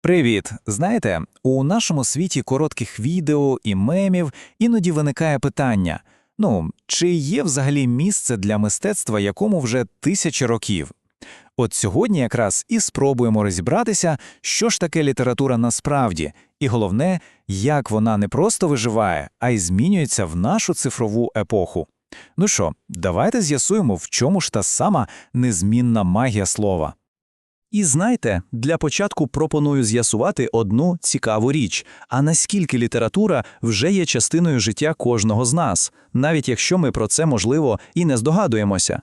Привіт! Знаєте, у нашому світі коротких відео і мемів іноді виникає питання: ну, чи є взагалі місце для мистецтва, якому вже тисячі років? От сьогодні якраз і спробуємо розібратися, що ж таке література насправді, і головне, як вона не просто виживає, а й змінюється в нашу цифрову епоху. Ну що, давайте з'ясуємо, в чому ж та сама незмінна магія слова. І знаєте, для початку пропоную з'ясувати одну цікаву річ: а наскільки література вже є частиною життя кожного з нас, навіть якщо ми про це, можливо, і не здогадуємося.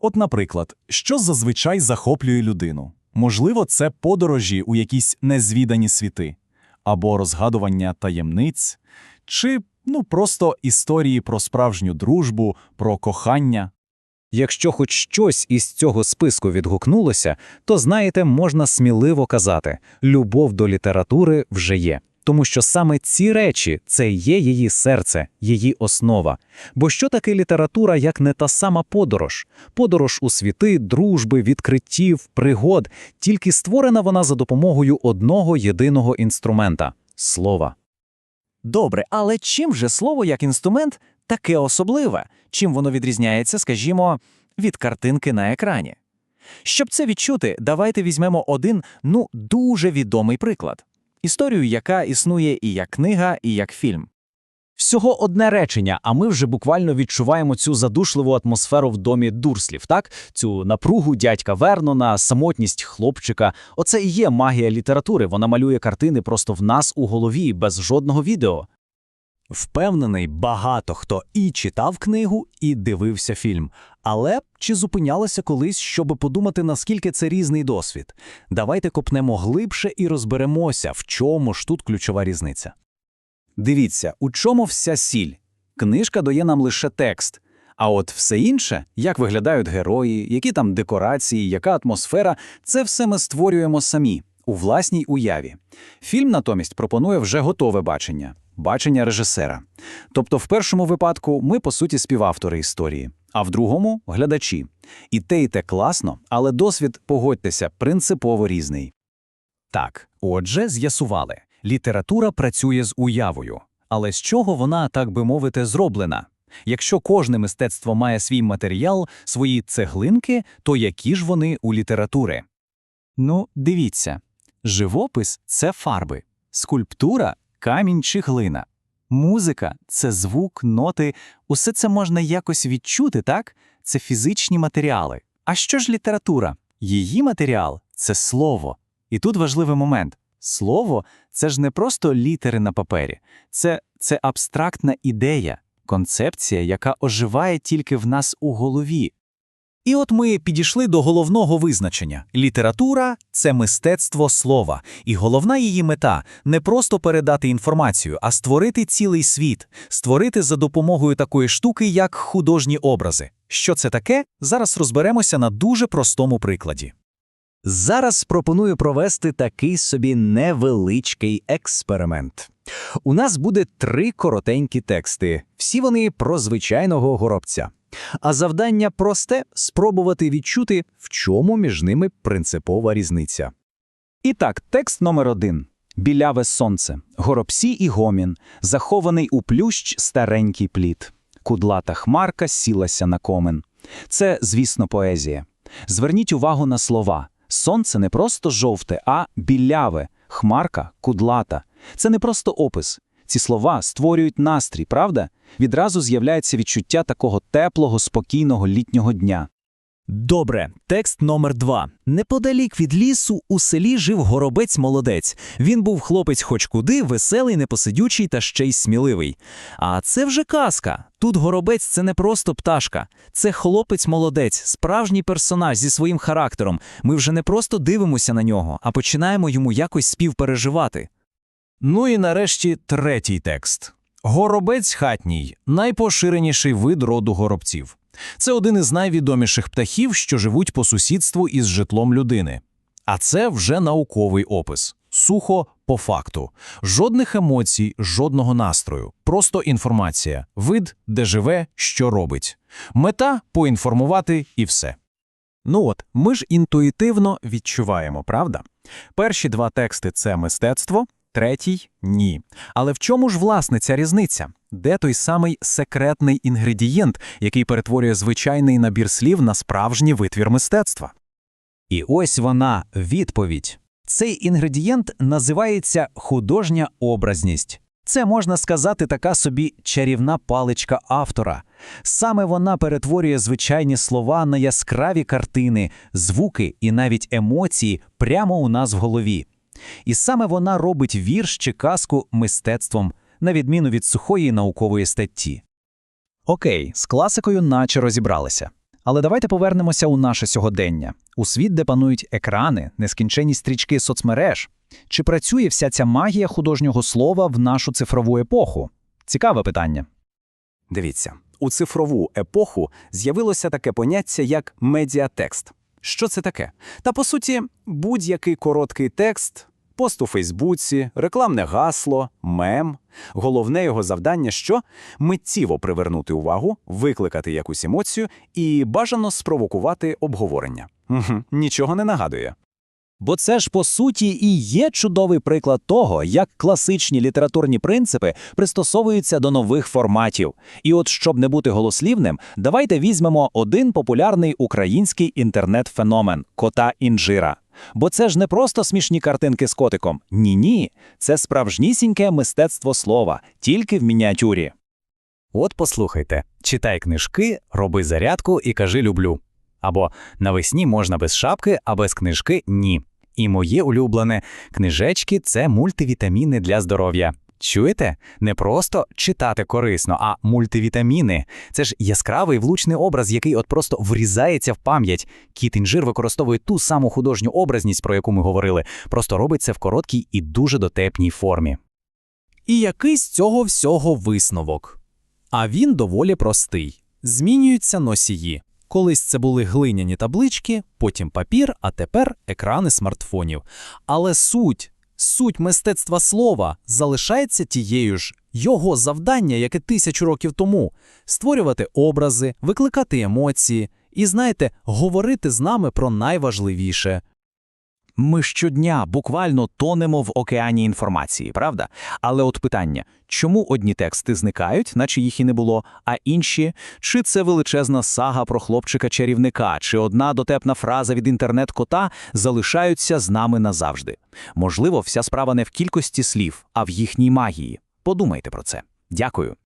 От, наприклад, що зазвичай захоплює людину? Можливо, це подорожі у якісь незвідані світи, або розгадування таємниць, чи ну просто історії про справжню дружбу, про кохання. Якщо хоч щось із цього списку відгукнулося, то, знаєте, можна сміливо казати – любов до літератури вже є. Тому що саме ці речі – це є її серце, її основа. Бо що таке література, як не та сама подорож? Подорож у світи, дружби, відкриттів, пригод, тільки створена вона за допомогою одного єдиного інструмента – слова. Добре, але чим же слово як інструмент таке особливе? Чим воно відрізняється, скажімо, від картинки на екрані? Щоб це відчути, давайте візьмемо один, ну, дуже відомий приклад. Історію, яка існує і як книга, і як фільм. Всього одне речення, а ми вже буквально відчуваємо цю задушливу атмосферу в домі Дурслів, так? Цю напругу дядька Вернона, самотність хлопчика. Оце і є магія літератури. Вона малює картини просто в нас у голові, без жодного відео. Впевнений, багато хто і читав книгу, і дивився фільм. Але чи зупинялися колись, щоб подумати, наскільки це різний досвід? Давайте копнемо глибше і розберемося, в чому ж тут ключова різниця. Дивіться, у чому вся сіль. Книжка дає нам лише текст. А от все інше, як виглядають герої, які там декорації, яка атмосфера, це все ми створюємо самі, у власній уяві. Фільм натомість пропонує вже готове бачення, бачення режисера. Тобто, в першому випадку ми, по суті, співавтори історії, а в другому глядачі. І те, і те класно, але досвід, погодьтеся, принципово різний. Так, отже, з'ясували. Література працює з уявою. Але з чого вона, так би мовити, зроблена? Якщо кожне мистецтво має свій матеріал, свої цеглинки, то які ж вони у літератури? Ну, дивіться. Живопис це фарби, скульптура камінь чи глина. Музика це звук, ноти, усе це можна якось відчути, так? Це фізичні матеріали. А що ж література? Її матеріал це слово. І тут важливий момент. Слово це ж не просто літери на папері, це, це абстрактна ідея, концепція, яка оживає тільки в нас у голові. І от ми підійшли до головного визначення: література це мистецтво слова, і головна її мета не просто передати інформацію, а створити цілий світ, створити за допомогою такої штуки, як художні образи. Що це таке? Зараз розберемося на дуже простому прикладі. Зараз пропоную провести такий собі невеличкий експеримент. У нас буде три коротенькі тексти, всі вони про звичайного горобця. А завдання просте спробувати відчути, в чому між ними принципова різниця. І так, текст номер один. Біляве сонце, горобці і гомін, захований у плющ старенький плід. Кудлата хмарка сілася на комен. Це, звісно, поезія. Зверніть увагу на слова. Сонце не просто жовте, а біляве, хмарка, кудлата. Це не просто опис. Ці слова створюють настрій, правда? Відразу з'являється відчуття такого теплого, спокійного літнього дня. Добре, текст номер два. Неподалік від лісу у селі жив горобець-молодець. Він був хлопець хоч куди, веселий, непосидючий та ще й сміливий. А це вже казка. Тут горобець це не просто пташка, це хлопець-молодець, справжній персонаж зі своїм характером. Ми вже не просто дивимося на нього, а починаємо йому якось співпереживати. Ну і нарешті третій текст. Горобець хатній найпоширеніший вид роду горобців. Це один із найвідоміших птахів, що живуть по сусідству із житлом людини. А це вже науковий опис. Сухо по факту. Жодних емоцій, жодного настрою. Просто інформація. Вид, де живе, що робить. Мета поінформувати і все. Ну от, ми ж інтуїтивно відчуваємо, правда? Перші два тексти це мистецтво, третій ні. Але в чому ж власне ця різниця? Де той самий секретний інгредієнт, який перетворює звичайний набір слів на справжній витвір мистецтва? І ось вона відповідь. Цей інгредієнт називається художня образність. Це можна сказати така собі чарівна паличка автора. Саме вона перетворює звичайні слова на яскраві картини, звуки і навіть емоції прямо у нас в голові. І саме вона робить вірш чи казку мистецтвом, на відміну від сухої наукової статті. Окей, з класикою наче розібралися. Але давайте повернемося у наше сьогодення, у світ, де панують екрани, нескінченні стрічки соцмереж. Чи працює вся ця магія художнього слова в нашу цифрову епоху? Цікаве питання. Дивіться, у цифрову епоху з'явилося таке поняття як медіатекст. Що це таке? Та по суті, будь-який короткий текст, пост у Фейсбуці, рекламне гасло, мем. Головне його завдання що? Миттєво привернути увагу, викликати якусь емоцію і бажано спровокувати обговорення. Угу, нічого не нагадує. Бо це ж по суті і є чудовий приклад того, як класичні літературні принципи пристосовуються до нових форматів. І от щоб не бути голослівним, давайте візьмемо один популярний український інтернет-феномен кота інжира. Бо це ж не просто смішні картинки з котиком. Ні-ні, це справжнісіньке мистецтво слова, тільки в мініатюрі. От послухайте, читай книжки, роби зарядку і кажи люблю. Або навесні можна без шапки, а без книжки ні. І моє улюблене книжечки це мультивітаміни для здоров'я. Чуєте? Не просто читати корисно, а мультивітаміни. Це ж яскравий влучний образ, який от просто врізається в пам'ять. Кіт інжир використовує ту саму художню образність, про яку ми говорили, просто робить це в короткій і дуже дотепній формі. І який з цього всього висновок? А він доволі простий. Змінюються носії. Колись це були глиняні таблички, потім папір, а тепер екрани смартфонів. Але суть, суть мистецтва слова залишається тією ж. Його завдання, яке тисячу років тому створювати образи, викликати емоції і, знаєте, говорити з нами про найважливіше. Ми щодня буквально тонемо в океані інформації, правда? Але от питання: чому одні тексти зникають, наче їх і не було, а інші? Чи це величезна сага про хлопчика-чарівника, чи одна дотепна фраза від інтернет-кота залишаються з нами назавжди? Можливо, вся справа не в кількості слів, а в їхній магії. Подумайте про це. Дякую.